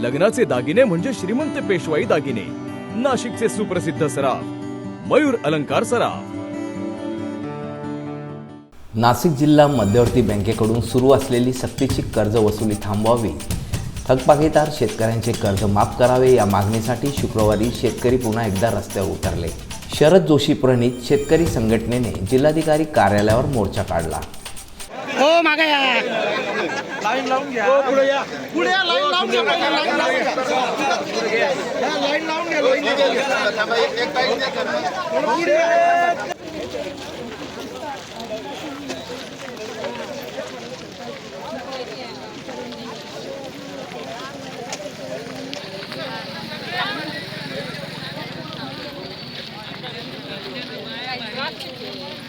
लग्नाचे दागिने म्हणजे श्रीमंत पेशवाई दागिने. नाशिकचे सुप्रसिद्ध सराफ मयूर अलंकार सराफ. नाशिक जिल्हा मध्यवर्ती बँकेकडून सुरू असलेली सक्तीची कर्ज वसुली थांबवावी. थकबाकीदार शेतकऱ्यांचे कर्ज माफ करावे या मागणीसाठी शुक्रवारी शेतकरी पुन्हा एकदा रस्त्यावर उतरले. शरद जोशी प्रणित शेतकरी संघटनेने जिल्हाधिकारी कार्यालयावर मोर्चा काढला. हो मागे या लाईन लावून घ्या पुढे या पुढे या लाईन लावून घ्या पहिले लाईन लावून घ्या या, लाईन लावून घ्या लाईन लावून घ्या. पुढे या. झालीच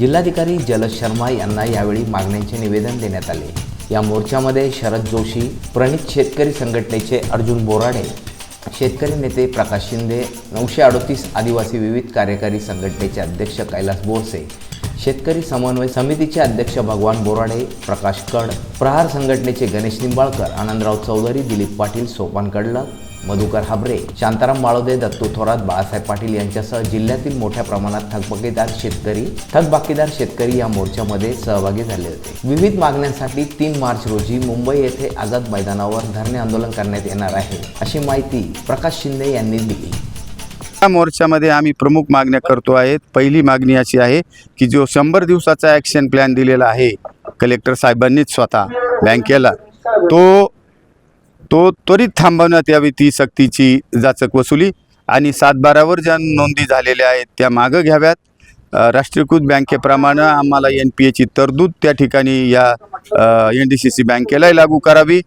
जिल्हाधिकारी जलद शर्मा यांना यावेळी मागण्यांचे निवेदन देण्यात आले. या मोर्चामध्ये शरद जोशी प्रणित शेतकरी संघटनेचे अर्जुन बोराडे शेतकरी नेते प्रकाश शिंदे नऊशे अडोतीस आदिवासी विविध कार्यकारी संघटनेचे अध्यक्ष कैलास बोरसे शेतकरी समन्वय समितीचे अध्यक्ष भगवान बोराडे प्रकाश कड प्रहार संघटनेचे गणेश निंबाळकर आनंदराव चौधरी दिलीप पाटील सोपान कडलक मधुकर हाबरे शांताराम बाळोदे दत्तू थोरात बाळासाहेब पाटील यांच्यासह जिल्ह्यातील मोठ्या प्रमाणात थकबाकीदार शेतकरी थकबाकीदार शेतकरी या मोर्चामध्ये सहभागी झाले होते. विविध मागण्यांसाठी तीन मार्च रोजी मुंबई येथे आझाद मैदानावर धरणे आंदोलन करण्यात येणार आहे अशी माहिती प्रकाश शिंदे यांनी दिली. या मोर्चामध्ये आम्ही प्रमुख मागण्या करतो आहेत. पहिली मागणी अशी आहे की जो शंभर दिवसाचा ॲक्शन प्लॅन दिलेला आहे कलेक्टर साहेबांनीच स्वतः बँकेला तो तो त्वरित थांबवण्यात यावी ती सक्तीची जाचक वसुली. आणि सातबारावर ज्या नोंदी झालेल्या आहेत त्या मागं घ्याव्यात. राष्ट्रीयकृत बँकेप्रमाणे आम्हाला एन पी एची तरतूद त्या ठिकाणी या एन डी सी सी बँकेलाही लागू करावी.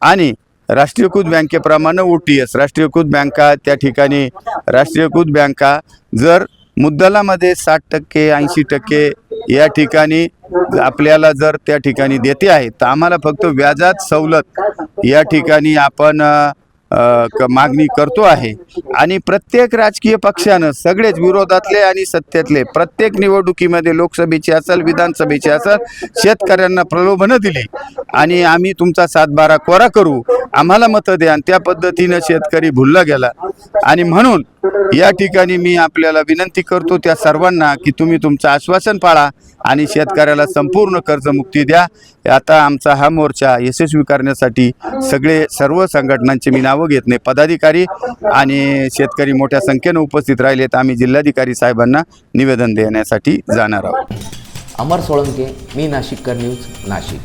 आणि राष्ट्रीयकृत बँकेप्रमाणे ओ टी एस राष्ट्रीयकृत बँका त्या ठिकाणी राष्ट्रीयकृत बँका जर मुद्दलामध्ये साठ टक्के ऐंशी टक्के या ठिकाणी आपल्याला जर त्या ठिकाणी देते आहे तर आम्हाला फक्त व्याजात सवलत या ठिकाणी आपण मागणी करतो आहे. आणि प्रत्येक राजकीय पक्षानं सगळेच विरोधातले आणि सत्तेतले प्रत्येक निवडणुकीमध्ये लोकसभेची असेल विधानसभेची असेल शेतकऱ्यांना प्रलोभनं दिली. आणि आम्ही तुमचा सातबारा कोरा करू. आम्हाला मतं द्या आणि त्या पद्धतीनं शेतकरी भुलला गेला. आणि म्हणून या ठिकाणी मी आपल्याला विनंती करतो त्या सर्वांना की तुम्ही तुमचं आश्वासन पाळा आणि शेतकऱ्याला संपूर्ण कर्जमुक्ती द्या. आता आमचा हा मोर्चा यशस्वी करण्यासाठी सगळे सर्व संघटनांचे मी नावं घेत नाही. पदाधिकारी आणि शेतकरी मोठ्या संख्येनं उपस्थित राहिलेत आम्ही जिल्हाधिकारी साहेबांना निवेदन देण्यासाठी जाणार आहोत. अमर सोळंके मी नाशिककर न्यूज नाशिक.